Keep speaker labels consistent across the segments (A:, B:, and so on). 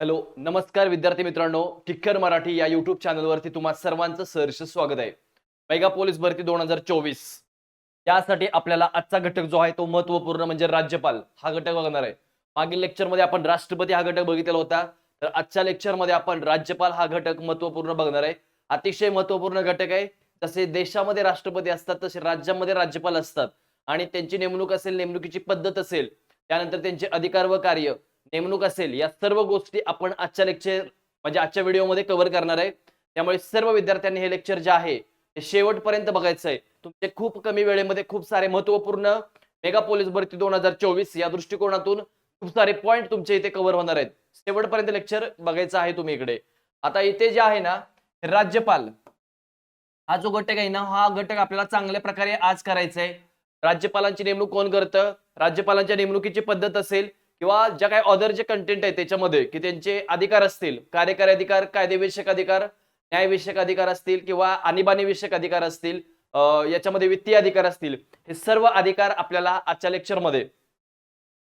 A: Hello नमस्कार विद्यार्थी मित्रांनो. किक्कर मराठी या युट्यूब चॅनलवरती तुम्हा सर्वांचं सहर्ष स्वागत आहे. मेगा पोलीस भरती दोन हजार चोवीस. यासाठी आपल्याला आजचा घटक जो आहे तो महत्त्वपूर्ण म्हणजे राज्यपाल हा घटक बघणार आहे. मागील लेक्चरमध्ये आपण राष्ट्रपती हा घटक बघितलेला होता. तर आजच्या लेक्चरमध्ये आपण राज्यपाल हा घटक महत्त्वपूर्ण बघणार आहे. अतिशय महत्त्वपूर्ण घटक आहे. जसे देशामध्ये राष्ट्रपती असतात तसे राज्यामध्ये राज्यपाल असतात. आणि त्यांची नेमणूक असेल नेमणुकीची पद्धत असेल त्यानंतर त्यांचे अधिकार व कार्य नेमणूक असेल या सर्व गोष्टी आपण आजच्या लेक्चर म्हणजे आजच्या व्हिडिओमध्ये कव्हर करणार आहे. त्यामुळे सर्व विद्यार्थ्यांनी हे लेक्चर जे आहे ते शेवटपर्यंत बघायचं आहे तुमचे खूप कमी वेळेमध्ये खूप सारे महत्त्वपूर्ण मेगा पोलीस भरती दोन हजार चोवीस या दृष्टिकोनातून खूप सारे पॉईंट तुमचे इथे कव्हर होणार आहेत. शेवटपर्यंत लेक्चर बघायचं आहे तुम्ही इकडे. आता इथे जे आहे ना राज्यपाल हा जो घटक आहे ना हा घटक आपल्याला चांगल्या प्रकारे आज करायचा आहे राज्यपालांची नेमणूक कोण करतं? राज्यपालांच्या नेमणुकीची पद्धत असेल किंवा ज्या काही अदर जे कंटेंट आहे त्याच्यामध्ये की त्यांचे अधिकार असतील कार्यकारी अधिकार कायदेविषयक अधिकार न्यायविषयक अधिकार असतील किंवा आणीबाणी विषयक अधिकार असतील याच्यामध्ये वित्तीय अधिकार असतील हे सर्व अधिकार आपल्याला आजच्या लेक्चरमध्ये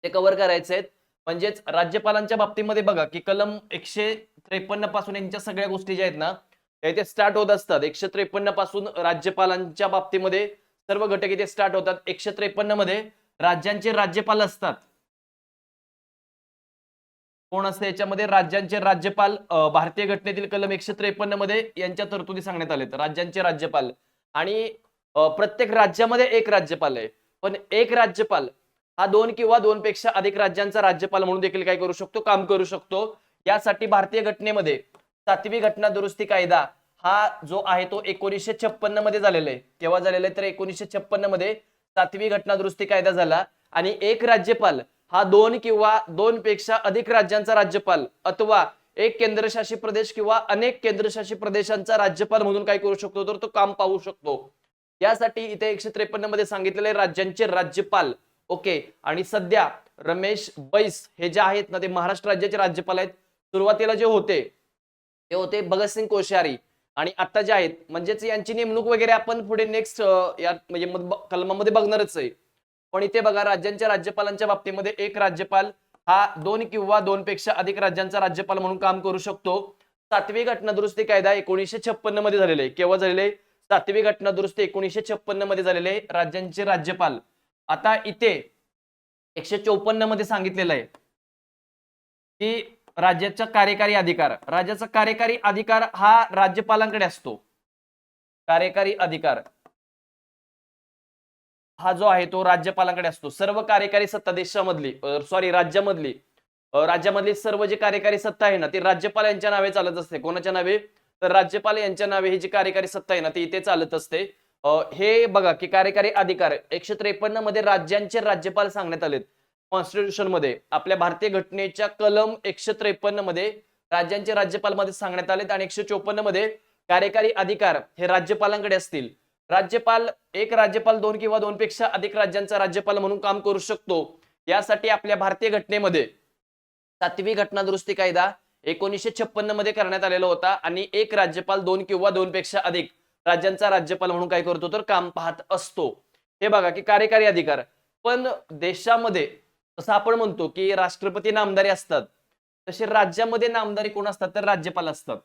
A: ते कव्हर करायचे आहेत. म्हणजेच राज्यपालांच्या बाबतीमध्ये बघा की कलम एकशे त्रेपन्नपासून यांच्या सगळ्या गोष्टी ज्या आहेत ना त्या इथे स्टार्ट होत असतात. एकशे त्रेपन्नपासून राज्यपालांच्या बाबतीमध्ये सर्व घटक इथे स्टार्ट होतात. एकशे त्रेपन्नमध्ये राज्यांचे राज्यपाल असतात. कोण असते याच्यामध्ये? राज्यांचे राज्यपाल भारतीय घटनेतील कलम एकशे त्रेपन्नमध्ये यांच्या तरतुदी सांगण्यात आलेत. राज्यांचे राज्यपाल. आणि प्रत्येक राज्यामध्ये एक राज्यपाल आहे. पण एक राज्यपाल हा दोन किंवा दोन पेक्षा अधिक राज्यांचा राज्यपाल म्हणून देखील काय करू शकतो? काम करू शकतो. यासाठी भारतीय घटनेमध्ये सातवी घटना दुरुस्ती कायदा हा जो आहे तो एकोणीसशे छप्पन्नमध्ये झालेला आहे. केव्हा झालेला आहे? तर एकोणीसशे छप्पन्नमध्ये सातवी घटना दुरुस्ती कायदा झाला. आणि एक राज्यपाल हा दोन किंवा दोन पेक्षा अधिक राज्यांचा राज्यपाल अथवा एक केंद्रशासित प्रदेश किंवा अनेक केंद्रशासित प्रदेशांचा राज्यपाल म्हणून काय करू शकतो तर तो काम पाहू शकतो. यासाठी इथे एकशे त्रेपन्नमध्ये सांगितलेले राज्यांचे राज्यपाल ओके. आणि सध्या रमेश बैस हे जे आहेत ना ते महाराष्ट्र राज्याचे राज्यपाल आहेत. सुरुवातीला जे होते ते होते भगतसिंग कोश्यारी. आणि आता जे आहेत म्हणजेच यांची नेमणूक वगैरे आपण पुढे नेक्स्ट या म्हणजे कलमामध्ये बघणारच आहे. पण इथे बघा राज्यांच्या राज्यपालांच्या बाबतीमध्ये एक राज्यपाल हा दोन किंवा दोन पेक्षा अधिक राज्यांचा राज्यपाल म्हणून काम करू शकतो. सातवी घटना दुरुस्ती कायदा एकोणीसशे छप्पन्नमध्ये झालेले आहे. केव्हा झालेले सातवी घटना दुरुस्ती एकोणीसशे छप्पन्नमध्ये झालेले आहे. राज्यांचे राज्यपाल. आता इथे एकशे चौपन्नमध्ये सांगितलेलं आहे की राज्याचा कार्यकारी अधिकार राज्याचा कार्यकारी अधिकार हा राज्यपालांकडे असतो. कार्यकारी अधिकार. हा जो आहे तो राज्यपालांकडे असतो. सर्व कार्यकारी सत्ता देशामधली सॉरी राज्यामधली राज्यामधली सर्व जी कार्यकारी सत्ता आहे ना ती राज्यपाल यांच्या नावे चालत असते. कोणाच्या नावे? तर राज्यपाल यांच्या नावे ही जी कार्यकारी सत्ता आहे ना ती इथे चालत असते. हे बघा की कार्यकारी अधिकार एकशे त्रेपन्नमध्ये राज्यांचे राज्यपाल सांगण्यात आलेत. कॉन्स्टिट्यूशनमध्ये आपल्या भारतीय घटनेच्या कलम एकशे त्रेपन्नमध्ये राज्यांचे राज्यपाल मध्ये सांगण्यात आलेत आणि एकशे चोपन्नमध्ये कार्यकारी अधिकार हे राज्यपालांकडे असतील. राज्यपाल एक राज्यपाल दोन किंवा दोन पेक्षा अधिक राज्यांचा राज्यपाल म्हणून काम करू शकतो. यासाठी आपल्या भारतीय घटनेमध्ये सातवी घटना दुरुस्ती कायदा एकोणीसशे छप्पन्नमध्ये करण्यात आलेला होता आणि एक राज्यपाल दोन किंवा दोन पेक्षा अधिक राज्यांचा राज्यपाल म्हणून काय करतो तर काम पाहत असतो. हे बघा की कार्यकारी अधिकार. पण देशामध्ये जसं आपण म्हणतो की राष्ट्रपती नामदारी असतात तसे राज्यामध्ये नामदारी कोण असतात तर राज्यपाल असतात.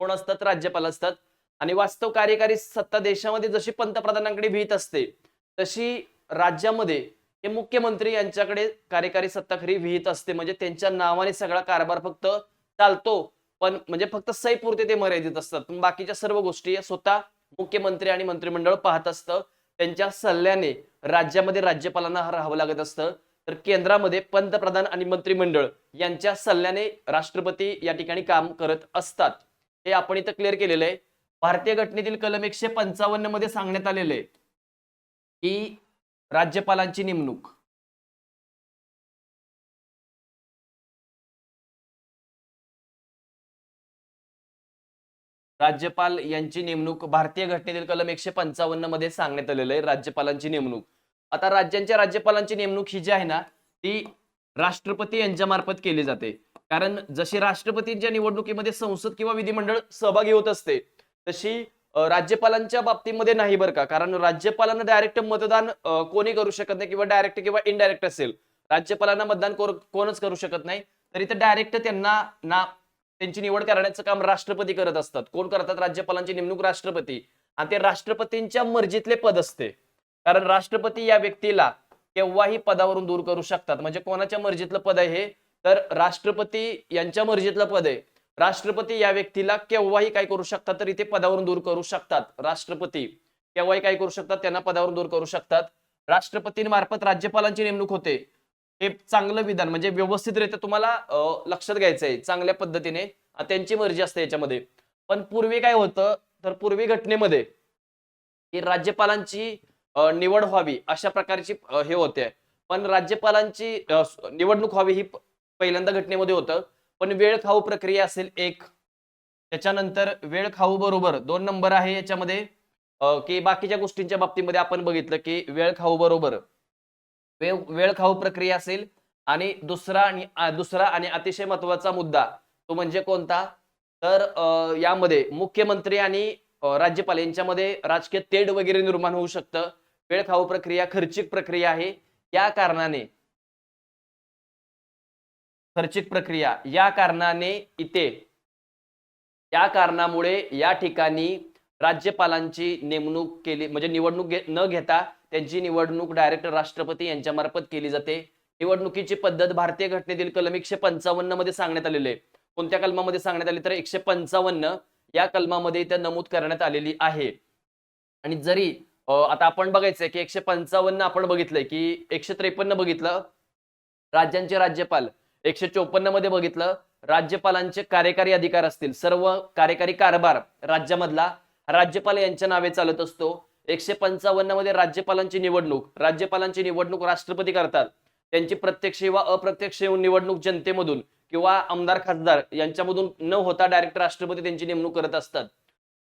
A: कोण असतात राज्यपाल असतात? आणि वास्तव कार्यकारी सत्ता देशामध्ये जशी पंतप्रधानांकडे भीत असते तशी राज्यामध्ये हे मुख्यमंत्री यांच्याकडे कार्यकारी सत्ता खरी विहित असते. म्हणजे त्यांच्या नावाने सगळा कारभार फक्त चालतो पण म्हणजे फक्त सईपुरते ते मर्यादित असतात. पण बाकीच्या सर्व गोष्टी स्वतः मुख्यमंत्री आणि मंत्रिमंडळ पाहत असतं. त्यांच्या सल्ल्याने राज्यामध्ये राज्यपालांना राहावं लागत असतं. तर केंद्रामध्ये पंतप्रधान आणि मंत्रिमंडळ यांच्या सल्ल्याने राष्ट्रपती या ठिकाणी काम करत असतात. हे आपण इथं क्लिअर केलेलं आहे. भारतीय घटनेतील कलम एकशे पंचावन्नमध्ये सांगण्यात आलेलं आहे की राज्यपालांची नेमणूक. राज्यपाल यांची नेमणूक भारतीय घटनेतील कलम एकशे पंचावन्नमध्ये सांगण्यात आलेलं आहे राज्यपालांची नेमणूक. आता राज्यांच्या राज्यपालांची नेमणूक ही जी आहे ना ती राष्ट्रपती यांच्या मार्फत केली जाते. कारण जशी राष्ट्रपतींच्या निवडणुकीमध्ये संसद किंवा विधिमंडळ सहभागी होत असते तशी राज्यपालांच्या बाबतीमध्ये नाही बरं का. कारण राज्यपालांना डायरेक्ट मतदान कोणी करू शकत नाही किंवा डायरेक्ट किंवा इनडायरेक्ट असेल. राज्यपालांना मतदान कोणच करू शकत नाही. तर डायरेक्ट त्यांना ना त्यांची निवड करण्याचं काम राष्ट्रपती करत असतात. कोण करतात? राज्यपालांची नेमणूक राष्ट्रपती. आणि ते राष्ट्रपतींच्या मर्जीतले पद असते. कारण राष्ट्रपती या व्यक्तीला केव्हाही पदावरून दूर करू शकतात. म्हणजे कोणाच्या मर्जीतलं पद आहे हे? तर राष्ट्रपती यांच्या मर्जीतलं पद आहे. राष्ट्रपती या व्यक्तीला केव्हाही काय करू शकतात तर इथे पदावरून दूर करू शकतात. राष्ट्रपती केव्हाही काय करू शकतात त्यांना पदावरून दूर करू शकतात. राष्ट्रपतींमार्फत राज्यपालांची नेमणूक होते. हे चांगलं विधान म्हणजे व्यवस्थितरित्या तुम्हाला लक्षात घ्यायचं आहे चांगल्या पद्धतीने त्यांची मर्जी असते याच्यामध्ये. पण पूर्वी काय होतं तर पूर्वी घटनेमध्ये की राज्यपालांची निवड व्हावी अशा प्रकारची हे होते. पण राज्यपालांची निवडणूक व्हावी ही पहिल्यांदा घटनेमध्ये होतं. पण वेळ खाऊ प्रक्रिया असेल एक. त्याच्यानंतर वेळ खाऊ बरोबर दोन नंबर आहे याच्यामध्ये. की बाकीच्या गोष्टींच्या बाबतीमध्ये आपण बघितलं की वेळ खाऊ बरोबर. वेळ वेळ खाऊ प्रक्रिया असेल आणि दुसरा आणि दुसरा आणि अतिशय महत्त्वाचा मुद्दा तो म्हणजे कोणता? तर यामध्ये मुख्यमंत्री आणि राज्यपाल यांच्यामध्ये राजकीय तेढ वगैरे निर्माण होऊ शकतं. वेळ खाऊ प्रक्रिया खर्चिक प्रक्रिया आहे. या कारणाने खर्चिक प्रक्रिया. या कारणाने इथे या कारणामुळे या ठिकाणी राज्यपालांची नेमणूक केली म्हणजे निवडणूक घे- न घेता त्यांची निवडणूक डायरेक्ट राष्ट्रपती यांच्या मार्फत केली जाते. निवडणुकीची पद्धत भारतीय घटनेतील कलम एकशे पंचावन्नमध्ये सांगण्यात आलेले आहे. कोणत्या कलमामध्ये सांगण्यात आले? तर एकशे पंचावन्न या कलमामध्ये इथे नमूद करण्यात आलेली आहे. आणि जरी आता आपण बघायचंय की एकशे पंचावन्न आपण बघितलंय की एकशे त्रेपन्न बघितलं. राज्यांचे राज्यपाल एकशे चोपन्नमध्ये बघितलं राज्यपालांचे कार्यकारी अधिकार असतील सर्व कार्यकारी कारभार राज्यामधला राज्यपाल यांच्या नावे चालत असतो. एकशे पंचावन्नमध्ये राज्यपालांची निवडणूक राज्यपालांची निवडणूक राष्ट्रपती करतात. त्यांची प्रत्यक्ष किंवा अप्रत्यक्ष निवडणूक जनतेमधून किंवा आमदार खासदार यांच्यामधून न होता डायरेक्ट राष्ट्रपती त्यांची नेमणूक करत असतात.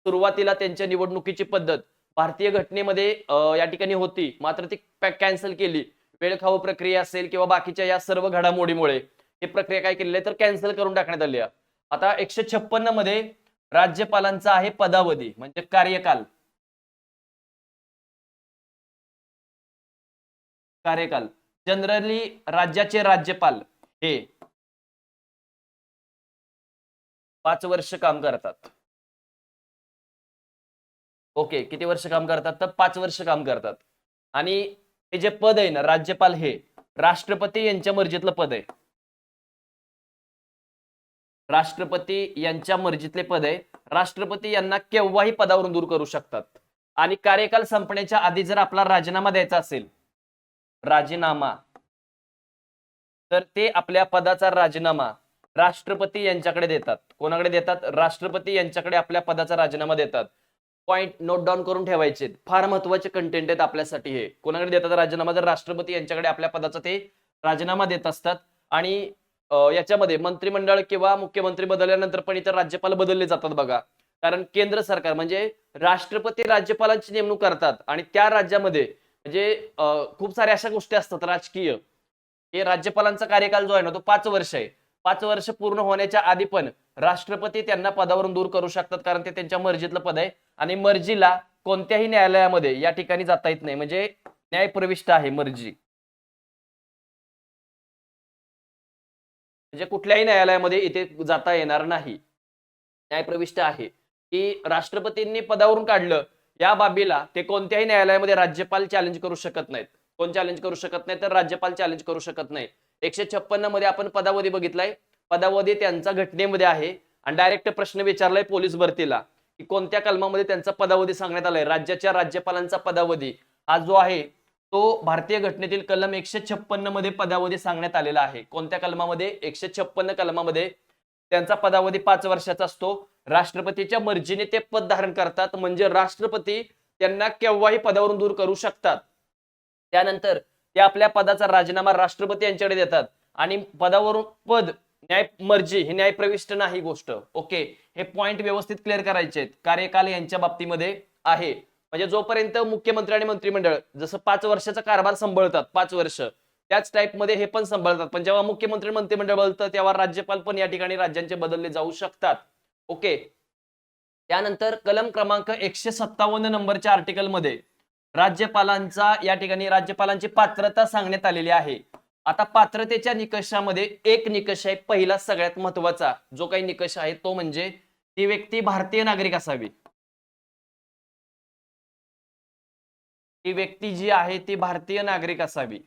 A: सुरुवातीला त्यांच्या निवडणुकीची पद्धत भारतीय घटनेमध्ये या ठिकाणी होती. मात्र ती कॅन्सल केली. वेळखाऊ प्रक्रिया असेल किंवा बाकीच्या या सर्व घडामोडीमुळे ही प्रक्रिया काय केलेली आहे? तर कॅन्सल करून टाकण्यात आली आहे. आता एकशे छप्पन्नमध्ये राज्यपालांचा आहे पदावधी म्हणजे कार्यकाल. कार्यकाल. जनरली राज्याचे राज्यपाल हे पाच वर्ष काम करतात. ओके किती वर्ष काम करतात? तर पाच वर्ष काम करतात. आणि हे जे पद आहे ना राज्यपाल हे राष्ट्रपती यांच्या मर्जीतलं पद आहे. राष्ट्रपती यांच्या मर्जीतले पद आहे. राष्ट्रपती यांना केव्हाही पदावरून दूर करू शकतात. आणि कार्यकाल संपण्याच्या आधी जर आपला राजीनामा द्यायचा असेल राजीनामा तर ते आपल्या पदाचा राजीनामा राष्ट्रपती यांच्याकडे देतात. कोणाकडे देतात? राष्ट्रपती यांच्याकडे आपल्या पदाचा राजीनामा देतात. पॉईंट नोट डाऊन करून ठेवायचे. फार महत्त्वाचे कंटेंट आहेत आपल्यासाठी हे. कोणाकडे देतात राजीनामा? जर राष्ट्रपती यांच्याकडे आपल्या पदाचा ते राजीनामा देत असतात. आणि याच्यामध्ये मंत्रिमंडळ किंवा मुख्यमंत्री बदलल्यानंतर पण इतर राज्यपाल बदलले जातात बघा. कारण केंद्र सरकार म्हणजे राष्ट्रपती राज्यपालांची नेमणूक करतात आणि त्या राज्यामध्ये म्हणजे खूप साऱ्या अशा गोष्टी असतात राजकीय. हे राज्यपालांचा कार्यकाल जो आहे ना तो पाच वर्ष आहे. पाच वर्ष पूर्ण होण्याच्या आधी पण राष्ट्रपती त्यांना पदावरून दूर करू शकतात कारण ते त्यांच्या मर्जीतलं पद आहे. आणि मर्जीला कोणत्याही न्यायालयामध्ये या ठिकाणी जाता येत नाही. म्हणजे न्यायप्रविष्ट आहे मर्जी. म्हणजे कुठल्याही न्यायालयामध्ये इथे जाता येणार नाही. न्यायप्रविष्ट आहे. की राष्ट्रपतींनी पदावरून काढलं या बाबीला ते कोणत्याही न्यायालयामध्ये राज्यपाल चॅलेंज करू शकत नाहीत. कोण चॅलेंज करू शकत नाही तर राज्यपाल चॅलेंज करू शकत नाही. एकशे छप्पन्नमध्ये आपण पदावधी बघितलाय. पदावधी त्यांचा घटनेमध्ये आहे. आणि डायरेक्ट प्रश्न विचारलाय पोलीस भरतीला. की कोणत्या कलमामध्ये त्यांचा पदावधी सांगण्यात आलाय? राज्याच्या राज्यपालांचा पदावधी. हा जो आहे तो भारतीय घटनेतील कलम एकशे छप्पन्नमध्ये पदावधी सांगण्यात आलेला आहे. कोणत्या कलमामध्ये? एकशे छप्पन्न कलमामध्ये. त्यांचा पदावधी पाच वर्षाचा असतो. राष्ट्रपतीच्या मर्जीने ते पद धारण करतात. म्हणजे राष्ट्रपती त्यांना केव्हाही पदावरून दूर करू शकतात. त्यानंतर ते आपल्या पदाचा राजीनामा राष्ट्रपती यांच्याकडे देतात. आणि पदावरून पद न्याय मर्जी ही न्यायप्रविष्ट नाही गोष्ट. ओके. हे पॉइंट व्यवस्थित क्लिअर करायचे आहेत. कार्यकाल यांच्या बाबतीमध्ये आहे. म्हणजे जोपर्यंत मुख्यमंत्री आणि मंत्रिमंडळ जसं पाच वर्षाचा कारभार सांभाळतात पाच वर्ष त्याच टाईपमध्ये हे पण सांभाळतात. पण जेव्हा मुख्यमंत्री मंत्रिमंडळ बोलतं तेव्हा राज्यपाल पण या ठिकाणी राज्यांचे बदलले जाऊ शकतात. ओके त्यानंतर कलम क्रमांक एकशे सत्तावन्न नंबरच्या आर्टिकलमध्ये राज्यपालांचा या ठिकाणी राज्यपालांची पात्रता सांगण्यात आलेली आहे. आता पात्रतेच्या निकषामध्ये एक निकष आहे पहिला सगळ्यात महत्त्वाचा जो काही निकष आहे तो म्हणजे ती व्यक्ती भारतीय नागरिक असावी. ही व्यक्ती जी आहे ती भारतीय नागरिक असावी.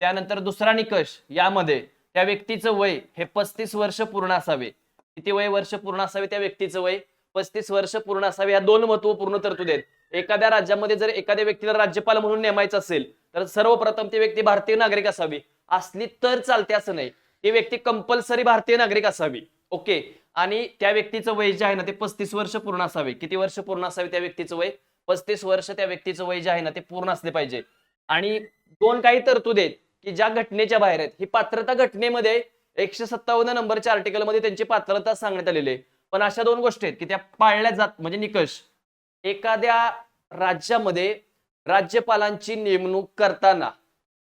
A: त्यानंतर दुसरा निकष यामध्ये त्या व्यक्तीचं वय हे पस्तीस वर्ष पूर्ण असावे. किती वय वर्ष पूर्ण असावे त्या व्यक्तीचं वय? पस्तीस वर्ष पूर्ण असावे. या दोन महत्त्वपूर्ण तरतुदी आहेत. एखाद्या राज्यामध्ये जर एखाद्या व्यक्तीला राज्यपाल म्हणून नेमायचं असेल तर सर्वप्रथम ती व्यक्ती भारतीय नागरिक असावी. असली तर चालते असं नाही. ती व्यक्ती कंपल्सरी भारतीय नागरिक असावी. ओके? आणि त्या व्यक्तीचं वय जे आहे ना ते पस्तीस वर्ष पूर्ण असावे. किती वर्ष पूर्ण असावे त्या व्यक्तीचं वय? पस्तीस वर्ष त्या व्यक्तीचं वय जे आहे ना ते पूर्ण असले पाहिजे. आणि दोन काही तरतूद आहेत की ज्या घटनेच्या बाहेर आहेत. ही पात्रता घटनेमध्ये एकशे सत्तावन्न नंबरच्या आर्टिकलमध्ये त्यांची पात्रता सांगण्यात आलेली आहे. पण अशा दोन गोष्टी आहेत की त्या पाळल्या जात म्हणजे निकष. एखाद्या राज्यामध्ये राज्यपालांची नेमणूक करताना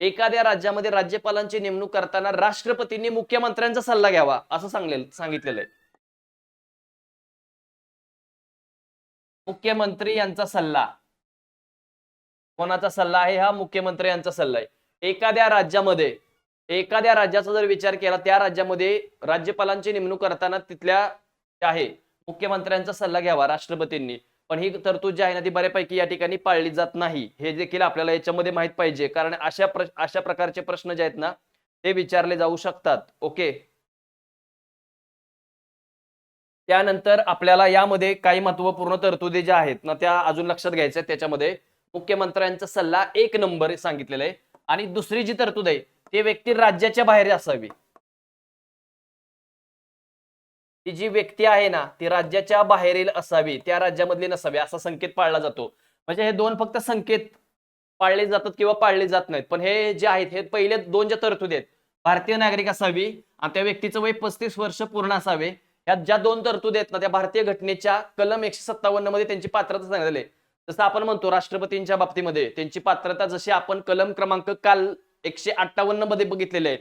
A: एखाद्या राज्यामध्ये राज्यपालांची नेमणूक करताना राष्ट्रपतींनी मुख्यमंत्र्यांचा सल्ला घ्यावा असं सांगले सांगितलेलं आहे. मुख्यमंत्री यांचा सल्ला. कोणाचा सल्ला आहे हा? मुख्यमंत्री यांचा सल्ला आहे. एखाद्या राज्यामध्ये एखाद्या राज्याचा जर विचार केला त्या राज्यामध्ये राज्यपालांची नेमणूक करताना तिथल्या आहे मुख्यमंत्र्यांचा सल्ला घ्यावा राष्ट्रपतींनी. पण ही तरतूद जी आहे ना ती बऱ्यापैकी या ठिकाणी पाळली जात नाही. हे देखील आपल्याला याच्यामध्ये माहीत पाहिजे. कारण अशा प्र अशा प्रकारचे प्रश्न जे आहेत ना ते विचारले जाऊ शकतात. ओके? त्यानंतर आपल्याला यामध्ये काही महत्त्वपूर्ण तरतुदी ज्या आहेत ना त्या अजून लक्षात घ्यायच्या. त्याच्यामध्ये मुख्यमंत्र्यांचा सल्ला एक नंबर सांगितलेला आहे. आणि दुसरी जी तरतूद आहे ती व्यक्ती राज्याच्या बाहेर असावी. ती जी व्यक्ती आहे ना ती राज्याच्या बाहेरील असावी त्या राज्यामधली नसावी असा संकेत पाळला जातो. म्हणजे हे दोन फक्त संकेत पाळले जातात किंवा पाळले जात नाहीत. पण हे जे आहेत हे पहिले दोन ज्या तरतुदी आहेत भारतीय नागरिक असावी आणि त्या व्यक्तीचं वय पस्तीस वर्ष पूर्ण असावे या ज्या दोन तरतुदी आहेत ना त्या भारतीय घटनेच्या कलम एकशे सत्तावन्नमध्ये त्यांची पात्रता सांगितली जसं आपण म्हणतो राष्ट्रपतींच्या बाबतीमध्ये त्यांची पात्रता जशी आपण कलम क्रमांक काल एकशे अठ्ठावन्नमध्ये बघितलेले आहे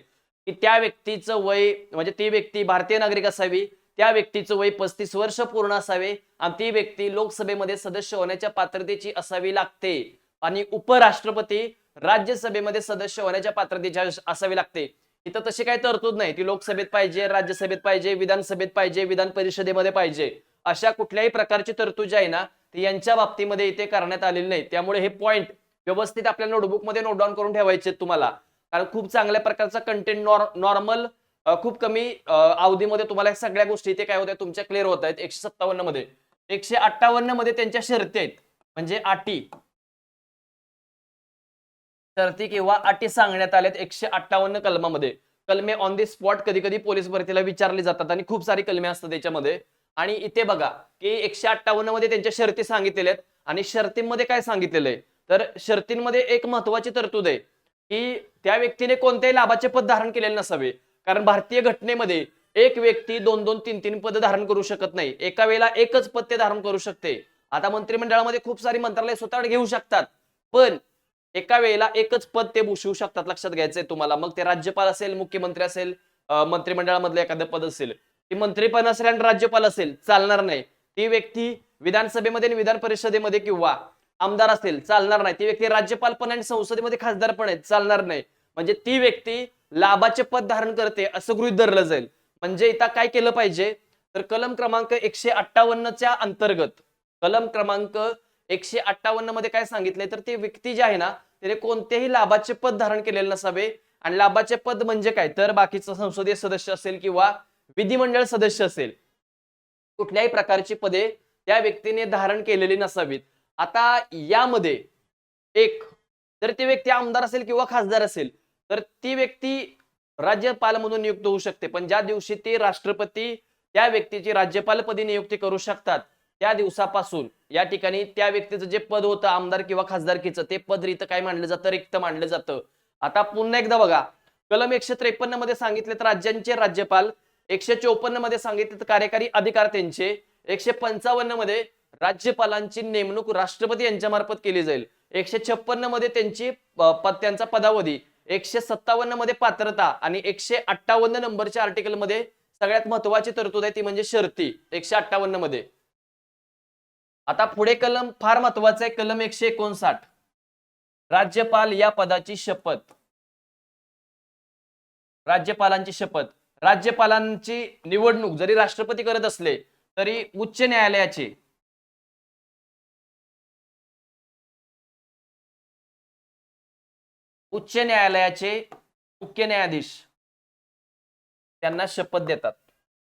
A: की त्या व्यक्तीचं वय म्हणजे ती व्यक्ती भारतीय नागरिक असावी त्या व्यक्तीचं वय पस्तीस वर्ष पूर्ण असावे आणि ती व्यक्ती लोकसभेमध्ये सदस्य होण्याच्या पात्रतेची असावी लागते. आणि उपराष्ट्रपती राज्यसभेमध्ये सदस्य होण्याच्या पात्रतेची असावी लागते. इथं तशी काही तरतूद नाही. ती लोकसभेत पाहिजे राज्यसभेत पाहिजे विधानसभेत पाहिजे विधान परिषदेमध्ये पाहिजे. अशा कुठल्याही प्रकारची तरतूद जी आहे ना ती यांच्या बाबतीमध्ये इथे करण्यात आलेली नाही. त्यामुळे हे पॉईंट व्यवस्थित आपल्या नोटबुकमध्ये नोट डाऊन करून ठेवायचे तुम्हाला. कारण खूप चांगल्या प्रकारचा कंटेंट नॉर्मल खूप कमी अवधीमध्ये तुम्हाला सगळ्या गोष्टी इथे काय होत्या तुमच्या क्लिअर होत आहेत. एकशे सत्तावन्नमध्ये एकशे अठ्ठावन्नमध्ये त्यांच्या शर्ती आहेत. म्हणजे अटी. शर्ती किंवा अटी सांगण्यात आल्यात एकशे अठ्ठावन्न कलमामध्ये. कलमे ऑन दी स्पॉट कधी कधी पोलीस भरतीला विचारले जातात आणि खूप सारी कलमे असतात त्याच्यामध्ये. आणि इथे बघा की एकशे अठ्ठावन्नमध्ये त्यांच्या शर्ती सांगितलेल्या आहेत. आणि शर्तींमध्ये काय सांगितलेलं आहे? तर शर्तींमध्ये एक महत्वाची तरतूद आहे की त्या व्यक्तीने कोणत्याही लाभाचे पद धारण केलेले नसावे. कारण भारतीय घटनेमध्ये एक व्यक्ती दोन दोन तीन तीन पद धारण करू शकत नाही. एका वेळेला एकच पद ते धारण करू शकते. आता मंत्रिमंडळामध्ये खूप सारी मंत्रालय स्वतः घेऊ शकतात. पण एका वेळेला एकच पद ते भूषवू शकतात लक्षात घ्यायचंय तुम्हाला. मग ते राज्यपाल असेल मुख्यमंत्री असेल मंत्रिमंडळामधलं एखादं पद असेल ती मंत्री पण असेल आणि राज्यपाल असेल चालणार नाही. ती व्यक्ती विधानसभेमध्ये आणि विधान परिषदेमध्ये किंवा आमदार असेल चालणार नाही. ती व्यक्ती राज्यपाल पण आणि संसदेमध्ये खासदार पण आहेत चालणार नाही. म्हणजे ती व्यक्ती लाभाचे पद धारण करते असं गृहित धरलं जाईल. म्हणजे इथं काय केलं पाहिजे? तर कलम क्रमांक एकशे अठ्ठावन्नच्या अंतर्गत कलम क्रमांक एकशे अठ्ठावन्नमध्ये काय सांगितलंय? तर ती व्यक्ती जी आहे ना त्याने कोणतेही लाभाचे पद धारण केलेले नसावे. आणि लाभाचे पद म्हणजे काय? तर बाकीचं संसदीय सदस्य असेल किंवा विधिमंडळ सदस्य असेल. कुठल्याही प्रकारची पदे त्या व्यक्तीने धारण केलेली नसावीत. आता यामध्ये एक जर ती व्यक्ती आमदार असेल किंवा खासदार असेल तर ती व्यक्ती राज्यपाल म्हणून नियुक्त होऊ शकते. पण ज्या दिवशी ती राष्ट्रपती त्या व्यक्तीची राज्यपालपदी नियुक्ती करू शकतात. त्या दिवसापासून या ठिकाणी त्या व्यक्तीचं जे पद होतं आमदार किंवा खासदारकीचं ते पद रिक्त काय मानलं जातं? रिक्त मानलं जातं. आता पुन्हा एकदा बघा कलम एकशे त्रेपन्नमध्ये सांगितले तर राज्यांचे राज्यपाल एकशे चौपन्नमध्ये सांगितले तर कार्यकारी अधिकार त्यांचे एकशे पंचावन्नमध्ये राज्यपालांची नेमणूक राष्ट्रपती यांच्या मार्फत केली जाईल एकशे छप्पन्नमध्ये त्यांची पद त्यांचा पदावधी एकशे सत्तावन्नमध्ये पात्रता आणि एकशे अठ्ठावन्न नंबरच्या आर्टिकलमध्ये सगळ्यात महत्वाची तरतूद आहे ती म्हणजे शर्ती एकशे अठ्ठावन्नमध्ये आता पुढे कलम फार महत्त्वाचा आहे कलम एकशे एकोणसाठ. राज्यपाल या पदाची शपथ. राज्यपालांची शपथ. राज्यपालांची निवडणूक जरी राष्ट्रपती करत असले तरी उच्च न्यायालयाचे. उच्च न्यायालयाचे मुख्य न्यायाधीश त्यांना शपथ देतात.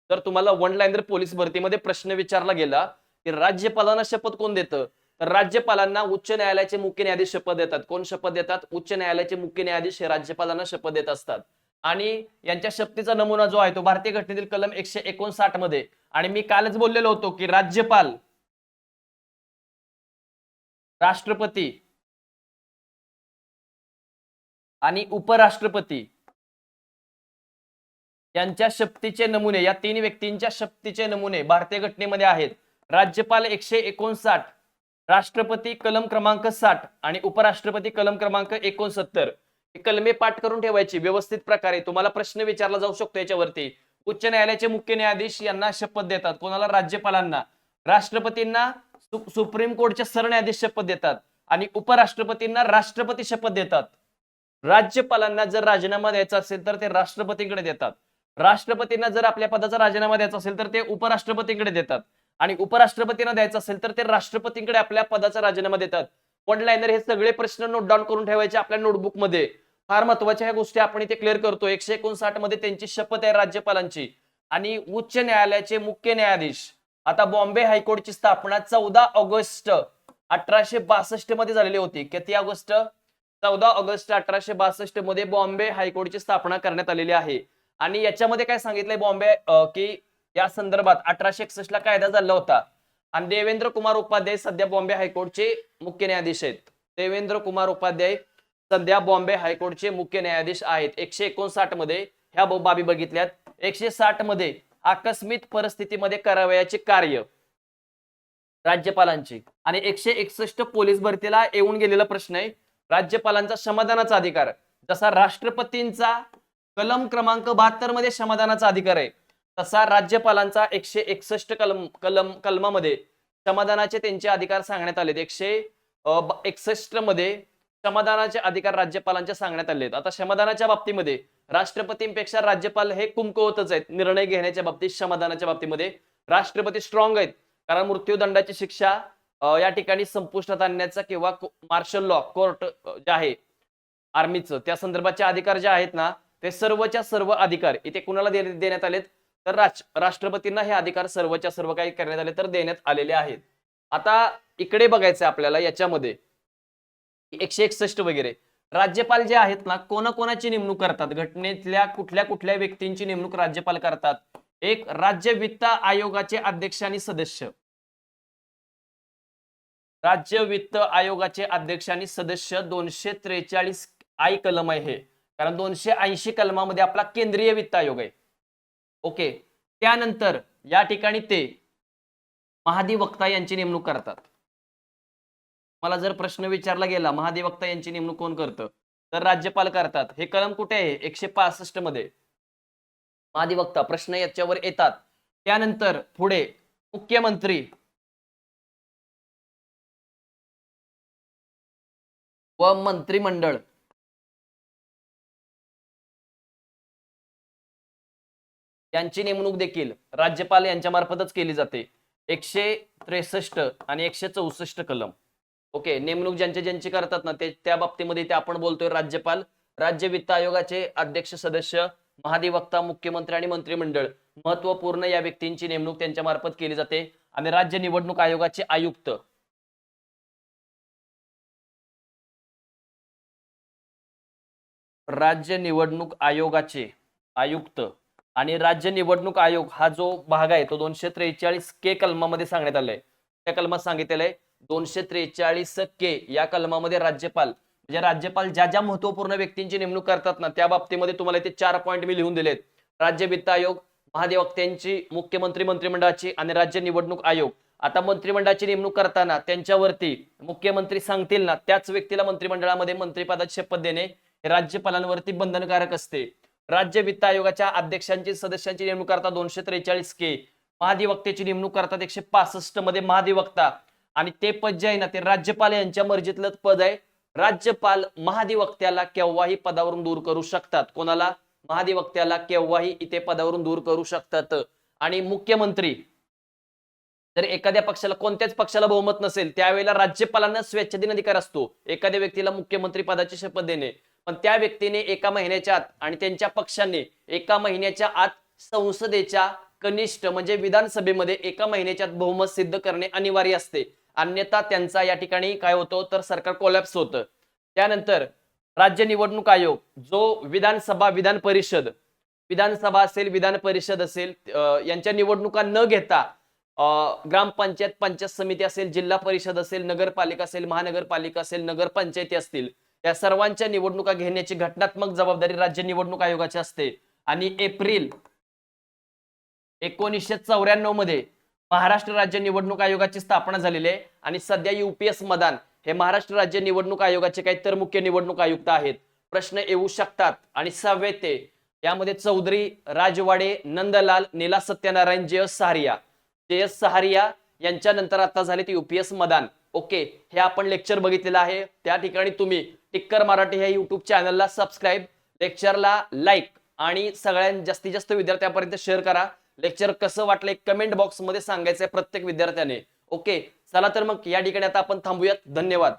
A: तर तुम्हाला वन लाईनर पोलीस भरतीमध्ये प्रश्न विचारला गेला की राज्यपालांना शपथ कोण देतं? तर राज्यपालांना उच्च न्यायालयाचे मुख्य न्यायाधीश शपथ देतात. कोण शपथ देतात? उच्च न्यायालयाचे मुख्य न्यायाधीश हे राज्यपालांना शपथ देत असतात. आणि यांच्या शक्तीचा नमुना जो आहे तो भारतीय घटनेतील कलम एकशे एकोणसाठमध्ये. आणि मी कालच बोललेलो होतो की राज्यपाल राष्ट्रपती आणि उपराष्ट्रपती यांच्या शक्तीचे नमुने या तीन व्यक्तींच्या शक्तीचे नमुने भारतीय घटनेमध्ये आहेत. राज्यपाल एकशे एकोणसाठ राष्ट्रपती कलम क्रमांक साठ आणि उपराष्ट्रपती कलम क्रमांक एकोणसत्तर. कलमे पाठ करून ठेवायची व्यवस्थित प्रकारे तुम्हाला प्रश्न विचारला जाऊ शकतो याच्यावरती. उच्च न्यायालयाचे मुख्य न्यायाधीश यांना शपथ देतात. कोणाला? राज्यपालांना. राष्ट्रपतींना सु- सुप्रीम कोर्टचे सरन्यायाधीश शपथ देतात आणि उपराष्ट्रपतींना राष्ट्रपती शपथ देतात. राज्यपालांना जर राजीनामा द्यायचा असेल तर ते राष्ट्रपतींकडे देतात. राष्ट्रपतींना जर आपल्या पदाचा राजीनामा द्यायचा असेल तर ते उपराष्ट्रपतींकडे देतात. आणि उपराष्ट्रपतींना द्यायचं असेल तर ते राष्ट्रपतींकडे आपल्या पदाचा राजीनामा देतात. वन लाईनर हे सगळे प्रश्न नोट डाऊन करून ठेवायचे आपल्या नोटबुकमध्ये. फार महत्त्वाच्या ह्या गोष्टी आपण इथे क्लिअर करतो. एकशे एकोणसाठमध्ये त्यांची शपथ आहे राज्यपालांची. आणि उच्च न्यायालयाचे मुख्य न्यायाधीश. आता बॉम्बे हायकोर्टची स्थापना चौदा ऑगस्ट अठराशे बासष्टमध्ये झालेली होती. किती ऑगस्ट? चौदा ऑगस्ट अठराशे बासष्टमध्ये बॉम्बे हायकोर्टची स्थापना करण्यात आलेली आहे. आणि याच्यामध्ये काय सांगितलंय बॉम्बे की या संदर्भात अठराशे एकसष्ट ला कायदा झाला होता. आणि देवेंद्र कुमार उपाध्याय सध्या बॉम्बे हायकोर्टचे मुख्य न्यायाधीश आहेत. देवेंद्र कुमार उपाध्याय सध्या बॉम्बे हायकोर्टचे मुख्य न्यायाधीश आहेत. एकशे एकोणसाठमध्ये ह्या बाबी बघितल्यात. एकशे साठमध्ये आकस्मिक परिस्थितीमध्ये करावयाचे कार्य राज्यपालांची. आणि एकशे एकसष्ट पोलीस भरतीला येऊन गेलेला प्रश्न आहे. राज्यपालांचा समाधानाचा अधिकार. जसा राष्ट्रपतींचा कलम क्रमांक बहात्तरमध्ये समाधानाचा अधिकार आहे. तसा राज्यपालांचा एकशे एकसष्ट कलम कलम कलमामध्ये समाधानाचे त्यांचे अधिकार सांगण्यात आलेत. एकशे एकसष्टमध्ये समाधानाचे अधिकार राज्यपालांच्या सांगण्यात आले आहेत आता समाधानाच्या बाबतीमध्ये राष्ट्रपतींपेक्षा राज्यपाल हे कुमकुवतच आहेत. निर्णय घेण्याच्या बाबतीत समाधानाच्या बाबतीमध्ये राष्ट्रपती स्ट्रॉंग आहेत. कारण मृत्यूदंडाची शिक्षा या ठिकाणी संपुष्टात आणण्याचा किंवा मार्शल लॉ कोर्ट जे आहे आर्मीचं त्या संदर्भाचे अधिकार जे आहेत ना ते सर्वच्या सर्व अधिकार इथे कुणाला देण्यात आलेत? तर राज- राष्ट्रपतींना हे अधिकार सर्वच्या सर्व काही करण्यात आले तर देण्यात आलेले आहेत. आता इकडे बघायचं आपल्याला याच्यामध्ये. एकशे एकसष्ट वगैरे. राज्यपाल जे आहेत ना कोणाकोणाची नेमणूक करतात? घटनेतल्या कुठल्या कुठल्या व्यक्तींची नेमणूक राज्यपाल करतात? एक राज्य वित्त आयोगाचे अध्यक्ष आणि सदस्य. राज्य वित्त आयोगाचे अध्यक्ष आणि सदस्य दोनशे त्रेचाळीस आय कलम आहे. हे कारण दोनशे ऐंशी कलमामध्ये आपला केंद्रीय वित्त आयोग आहे. ओके. त्यानंतर या ठिकाणी ते महाधिवक्ता यांची नेमणूक करतात. मला जर प्रश्न विचारला गेला महाधिवक्ता यांची नेमणूक कोण करतं? तर राज्यपाल करतात. हे कलम कुठे आहे? एकशे पासष्टमध्ये. महाधिवक्ता प्रश्न याच्यावर येतात. त्यानंतर पुढे मुख्यमंत्री व मंत्रिमंडळ. यांची नेमणूक देखील राज्यपाल यांच्या मार्फतच केली जाते. एकशे त्रेसष्ट आणि एकशे चौसष्ट कलम. ओके नेमणूक ज्यांचे ज्यांची करतात ना ते त्या बाबतीमध्ये ते आपण बोलतोय राज्यपाल राज्य वित्त आयोगाचे अध्यक्ष सदस्य महाधिवक्ता मुख्यमंत्री आणि मंत्रिमंडळ. महत्त्वपूर्ण या व्यक्तींची नेमणूक त्यांच्या मार्फत केली जाते. आणि राज्य निवडणूक आयोगाचे आयुक्त. राज्य निवडणूक आयोगाचे आयुक्त. आणि राज्य निवडणूक आयोग हा जो भाग आहे तो दोनशे त्रेचाळीस के कलमामध्ये सांगण्यात आलाय. त्या कलमात सांगितलेलं आहे दोनशे त्रेचाळीस के या कलमामध्ये राज्यपाल म्हणजे राज्यपाल ज्या ज्या महत्त्वपूर्ण व्यक्तींची नेमणूक करतात ना त्या बाबतीमध्ये तुम्हाला इथे चार पॉईंट मी लिहून दिलेत. राज्य वित्त आयोग महाधिवक्त्यांची मुख्यमंत्री मंत्रिमंडळाची आणि राज्य निवडणूक आयोग. आता मंत्रिमंडळाची नेमणूक करताना त्यांच्यावरती मुख्यमंत्री सांगतील ना त्याच व्यक्तीला मंत्रिमंडळामध्ये मंत्रिपदाची शपथ देणे हे राज्यपालांवरती बंधनकारक असते. राज्य वित्त आयोगाच्या अध्यक्षांची सदस्यांची नेमणूक करता दोनशे त्रेचाळीस के. महाधिवक्त्याची नेमणूक करतात एकशे पासष्टमध्ये महाधिवक्ता. आणि ते पद जे आहे ना ते राज्यपाल यांच्या मर्जीतलं पद आहे. राज्यपाल महाधिवक्त्याला केव्हाही पदावरून दूर करू शकतात. कोणाला? महाधिवक्त्याला केव्हाही इथे पदावरून दूर करू शकतात. आणि मुख्यमंत्री जर एखाद्या पक्षाला कोणत्याच पक्षाला बहुमत नसेल त्यावेळेला राज्यपालांना स्वेच्छाधीन अधिकार असतो. एखाद्या व्यक्तीला मुख्यमंत्री पदाची शपथ देणे. पण त्या व्यक्तीने एका महिन्याच्या आत आणि त्यांच्या पक्षाने एका महिन्याच्या आत संसदेच्या कनिष्ठ म्हणजे विधानसभेमध्ये एका महिन्याच्या आत बहुमत सिद्ध करणे अनिवार्य असते. अन्यथा त्यांचा या ठिकाणी काय होतो? तर सरकार कोलॅप्स होतं. त्यानंतर राज्य निवडणूक आयोग जो विधानसभा विधान परिषद विधानसभा असेल विधान परिषद असेल यांच्या निवडणुका न घेता ग्रामपंचायत पंचायत समिती असेल जिल्हा परिषद असेल नगरपालिका असेल महानगरपालिका असेल नगरपंचायती असतील या सर्वांच्या निवडणुका घेण्याची घटनात्मक जबाबदारी राज्य निवडणूक आयोगाची असते. आणि एप्रिल एकोणीसशे चौऱ्याण्णवमध्ये महाराष्ट्र राज्य निवडणूक आयोगाची स्थापना झालेली आहे. आणि सध्या युपीएस मदान हे महाराष्ट्र राज्य निवडणूक आयोगाचे काही तर मुख्य निवडणूक आयुक्त आहेत. प्रश्न येऊ शकतात. आणि सहावे ते यामध्ये चौधरी राजवाडे नंदलाल नीला सत्यनारायण जे एस सहारिया. जे एस सहारिया यांच्या नंतर आता झाले ते युपीएस मदान. ओके हे आपण लेक्चर बघितलेलं आहे. त्या ठिकाणी तुम्ही टिक्कर मराठी ह्या युट्यूब चॅनलला सबस्क्राईब लेक्चरला लाईक आणि सगळ्यात जास्तीत जास्त विद्यार्थ्यांपर्यंत शेअर करा. लेक्चर कसं वाटलंय कमेंट बॉक्समध्ये सांगायचंय प्रत्येक विद्यार्थ्याने. ओके चला तर मग या ठिकाणी आता आपण थांबूयात. धन्यवाद.